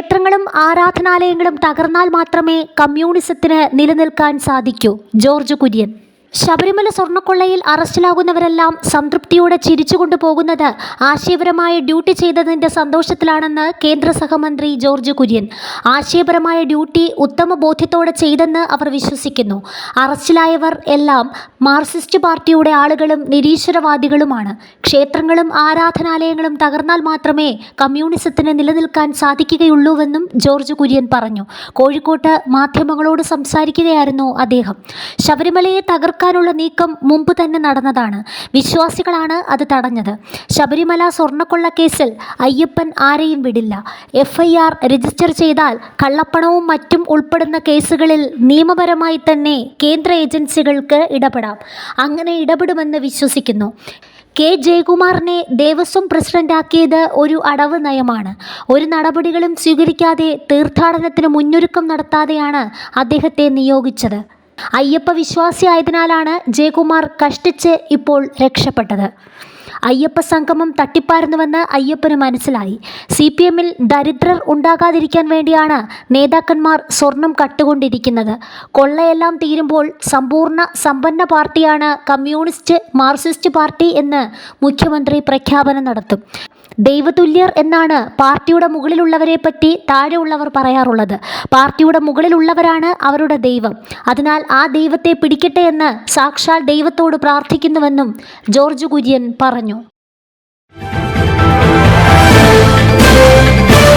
ക്ഷേത്രങ്ങളും ആരാധനാലയങ്ങളും തകർന്നാൽ മാത്രമേ കമ്മ്യൂണിസത്തിന് നിലനിൽക്കാൻ സാധിക്കൂ. ജോർജ് കുര്യൻ. ശബരിമല സ്വർണക്കൊള്ളയിൽ അറസ്റ്റിലാകുന്നവരെല്ലാം സംതൃപ്തിയോടെ ചിരിച്ചുകൊണ്ട് പോകുന്നത് ആശയപരമായ ഡ്യൂട്ടി ചെയ്തതിന്റെ സന്തോഷത്തിലാണെന്ന് കേന്ദ്ര സഹമന്ത്രി ജോർജ് കുര്യൻ. ആശയപരമായ ഡ്യൂട്ടി ഉത്തമ ബോധ്യത്തോടെ ചെയ്തെന്ന് അവർ വിശ്വസിക്കുന്നു. അറസ്റ്റിലായവർ എല്ലാം മാർക്സിസ്റ്റ് പാർട്ടിയുടെ ആളുകളും നിരീശ്വരവാദികളുമാണ്. ക്ഷേത്രങ്ങളും ആരാധനാലയങ്ങളും തകർന്നാൽ മാത്രമേ കമ്മ്യൂണിസത്തിന് നിലനിൽക്കാൻ സാധിക്കുകയുള്ളൂവെന്നും ജോർജ് കുര്യൻ പറഞ്ഞു. കോഴിക്കോട്ട് മാധ്യമങ്ങളോട് സംസാരിക്കുകയായിരുന്നു അദ്ദേഹം. ശബരിമലയെ തകർക്കാനുള്ള നീക്കം മുമ്പ് തന്നെ നടന്നതാണ്. വിശ്വാസികളാണ് അത് തടഞ്ഞത്. ശബരിമല സ്വർണക്കൊള്ള കേസിൽ അയ്യപ്പൻ ആരെയും വിടില്ല. എഫ് ഐ ആർ രജിസ്റ്റർ ചെയ്താൽ കള്ളപ്പണവും മറ്റും ഉൾപ്പെടുന്ന കേസുകളിൽ നിയമപരമായി തന്നെ കേന്ദ്ര ഏജൻസികൾക്ക് ഇടപെടാം. അങ്ങനെ ഇടപെടുമെന്ന് വിശ്വസിക്കുന്നു. കെ ജയകുമാറിനെ ദേവസ്വം പ്രസിഡന്റാക്കിയത് ഒരു അടവ് നയമാണ്. ഒരു നടപടികളും സ്വീകരിക്കാതെ തീർത്ഥാടനത്തിന് മുന്നൊരുക്കം നടത്താതെയാണ് അദ്ദേഹത്തെ നിയോഗിച്ചത്. അയ്യപ്പ വിശ്വാസിയായതിനാലാണ് ജയകുമാർ കഷ്ടിച്ച് ഇപ്പോൾ രക്ഷപ്പെട്ടത്. അയ്യപ്പ സംഗമം തട്ടിപ്പായിരുന്നുവെന്ന് അയ്യപ്പന് മനസ്സിലായി. സി പി എമ്മിൽ ദരിദ്രർ ഉണ്ടാകാതിരിക്കാൻ വേണ്ടിയാണ് നേതാക്കന്മാർ സ്വർണം കട്ടുകൊണ്ടിരിക്കുന്നത്. കൊള്ളയെല്ലാം തീരുമ്പോൾ സമ്പൂർണ സമ്പന്ന പാർട്ടിയാണ് കമ്മ്യൂണിസ്റ്റ് മാർക്സിസ്റ്റ് പാർട്ടി എന്ന് മുഖ്യമന്ത്രി പ്രഖ്യാപനം നടത്തും. ദൈവതുല്യർ എന്നാണ് പാർട്ടിയുടെ മുകളിലുള്ളവരെ പറ്റി താഴെയുള്ളവർ പറയാറുള്ളത്. പാർട്ടിയുടെ മുകളിലുള്ളവരാണ് അവരുടെ ദൈവം. അതിനാൽ ആ ദൈവത്തെ പിടിക്കട്ടെ എന്ന് സാക്ഷാൽ ദൈവത്തോട് പ്രാർത്ഥിക്കുന്നുവെന്നും ജോർജ് കുര്യൻ പറഞ്ഞു.